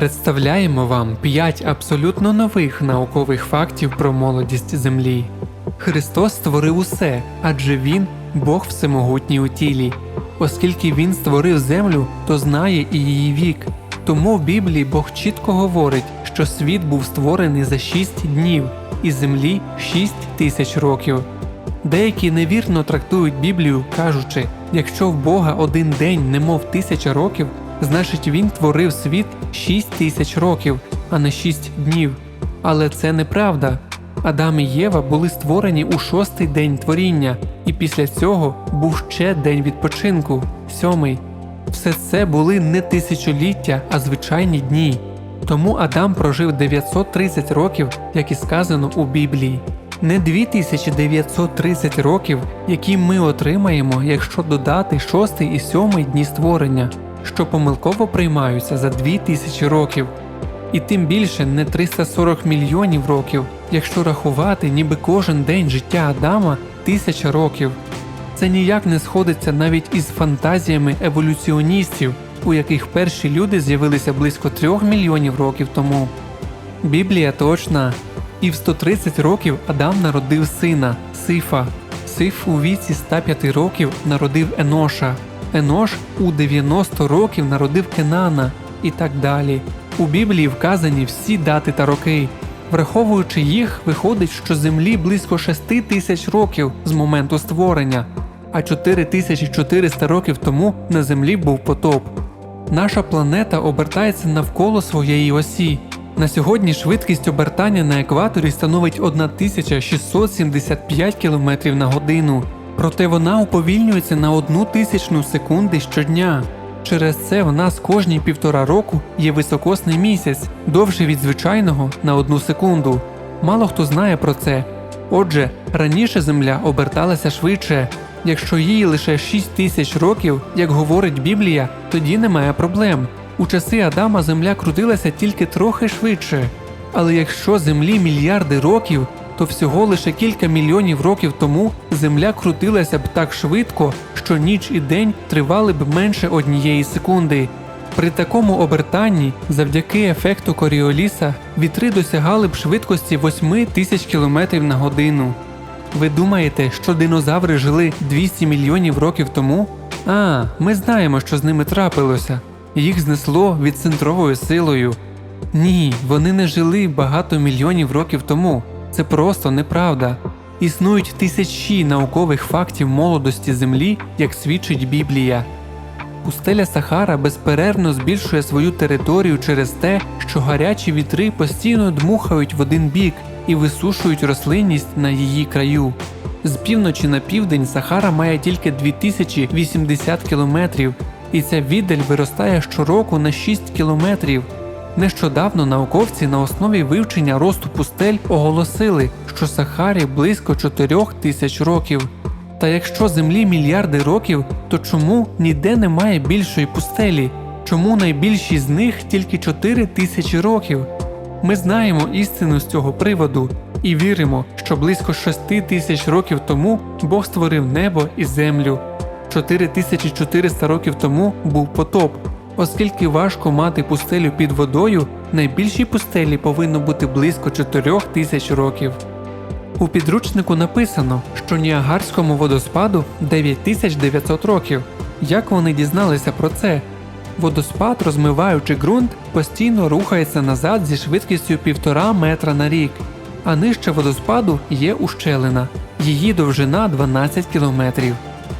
Представляємо вам 5 абсолютно нових наукових фактів про молодість Землі. Христос створив усе, адже Він Бог всемогутній у тілі. Оскільки Він створив землю, то знає і її вік. Тому в Біблії Бог чітко говорить, що світ був створений за 6 днів, і землі 6 тисяч років. Деякі невірно трактують Біблію, кажучи, якщо в Бога один день немов тисяча років, значить він творив світ 6 тисяч років, а не 6 днів. Але це неправда. Адам і Єва були створені у шостий день творіння, і після цього був ще день відпочинку сьомий. Все це були не тисячоліття, а звичайні дні. Тому Адам прожив 930 років, як і сказано у Біблії. Не 2930 років, які ми отримаємо, якщо додати шостий і сьомий дні створення, що помилково приймаються за 2000 років. І тим більше не 340 мільйонів років, якщо рахувати, ніби кожен день життя Адама тисяча років. Це ніяк не сходиться навіть із фантазіями еволюціоністів, у яких перші люди з'явилися близько трьох мільйонів років тому. Біблія точна. І в 130 років Адам народив сина Сифа. Сиф у віці 105 років народив Еноша. Енош у 90 років народив Кенана і так далі. У Біблії вказані всі дати та роки. Враховуючи їх, виходить, що Землі близько 6 тисяч років з моменту створення, а 4400 років тому на Землі був потоп. Наша планета обертається навколо своєї осі. На сьогодні швидкість обертання на екваторі становить 1675 км на годину, проте вона уповільнюється на одну тисячну секунди щодня. Через це в нас кожні півтора року є високосний місяць, довший від звичайного на одну секунду. Мало хто знає про це. Отже, раніше Земля оберталася швидше. Якщо їй лише 6 тисяч років, як говорить Біблія, тоді немає проблем. У часи Адама Земля крутилася тільки трохи швидше. Але якщо Землі мільярди років, то всього лише кілька мільйонів років тому Земля крутилася б так швидко, що ніч і день тривали б менше однієї секунди. При такому обертанні, завдяки ефекту Коріоліса, вітри досягали б швидкості 8 тисяч км на годину. Ви думаєте, що динозаври жили 200 мільйонів років тому? А, ми знаємо, що з ними трапилося. Їх знесло відцентровою силою. Ні, вони не жили багато мільйонів років тому. Це просто неправда. Існують тисячі наукових фактів молодості Землі, як свідчить Біблія. Пустеля Сахара безперервно збільшує свою територію через те, що гарячі вітри постійно дмухають в один бік і висушують рослинність на її краю. З півночі на південь Сахара має тільки 2080 кілометрів, і ця віддаль виростає щороку на 6 кілометрів. Нещодавно науковці на основі вивчення росту пустель оголосили, що Сахарі близько 4 тисяч років. Та якщо Землі мільярди років, то чому ніде немає більшої пустелі? Чому найбільші з них тільки 4 тисячі років? Ми знаємо істину з цього приводу і віримо, що близько 6 тисяч років тому Бог створив небо і землю. 4400 років тому був потоп. Оскільки важко мати пустелю під водою, найбільшій пустелі повинно бути близько 4 тисяч років. У підручнику написано, що Ніагарському водоспаду 9900 років. Як вони дізналися про це? Водоспад, розмиваючи ґрунт, постійно рухається назад зі швидкістю 1,5 метра на рік, а нижче водоспаду є ущелина. Її довжина 12 кілометрів.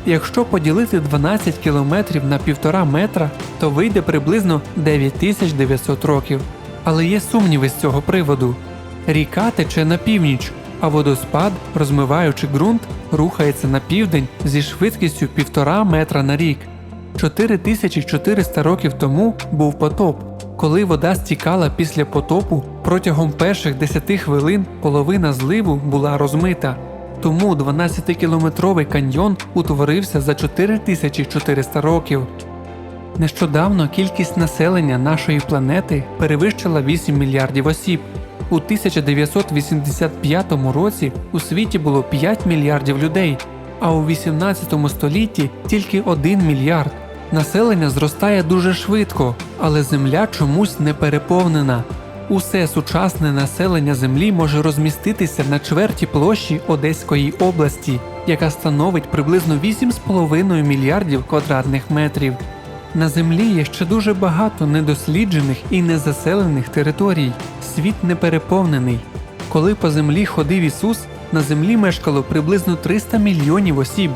Якщо поділити 12 кілометрів на 1,5 метра, то вийде приблизно 9900 років. Але є сумніви з цього приводу. Ріка тече на північ, а водоспад, розмиваючи ґрунт, рухається на південь зі швидкістю 1,5 метра на рік. 4400 років тому був потоп. Коли вода стікала після потопу, протягом перших 10 хвилин половина зливу була розмита. Тому 12-кілометровий каньйон утворився за 4400 років. Нещодавно кількість населення нашої планети перевищила 8 мільярдів осіб. У 1985 році у світі було 5 мільярдів людей, а у 18 столітті тільки 1 мільярд. Населення зростає дуже швидко, але земля чомусь не переповнена. Усе сучасне населення землі може розміститися на чверті площі Одеської області, яка становить приблизно 8,5 мільярдів квадратних метрів. На землі є ще дуже багато недосліджених і незаселених територій. Світ не переповнений. Коли по землі ходив Ісус, на землі мешкало приблизно 300 мільйонів осіб.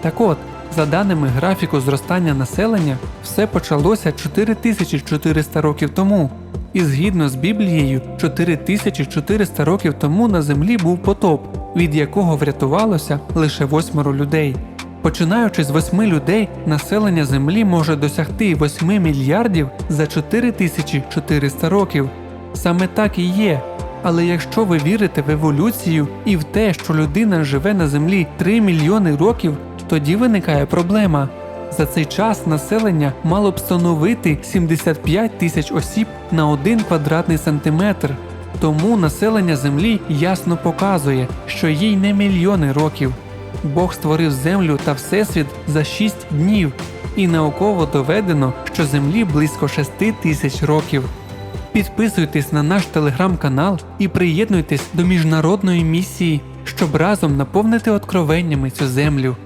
Так от, за даними графіку зростання населення, все почалося 4400 років тому. І згідно з Біблією, 4400 років тому на землі був потоп, від якого врятувалося лише восьмеро людей. Починаючи з восьми людей, населення Землі може досягти 8 мільярдів за 4400 років. Саме так і є. Але якщо ви вірите в еволюцію і в те, що людина живе на землі 3 мільйони років, тоді виникає проблема. За цей час населення мало б становити 75 тисяч осіб на 1 квадратний сантиметр. Тому населення Землі ясно показує, що їй не мільйони років. Бог створив землю та всесвіт за 6 днів, і науково доведено, що Землі близько 6 тисяч років. Підписуйтесь на наш телеграм-канал і приєднуйтесь до міжнародної місії, щоб разом наповнити откровеннями цю землю.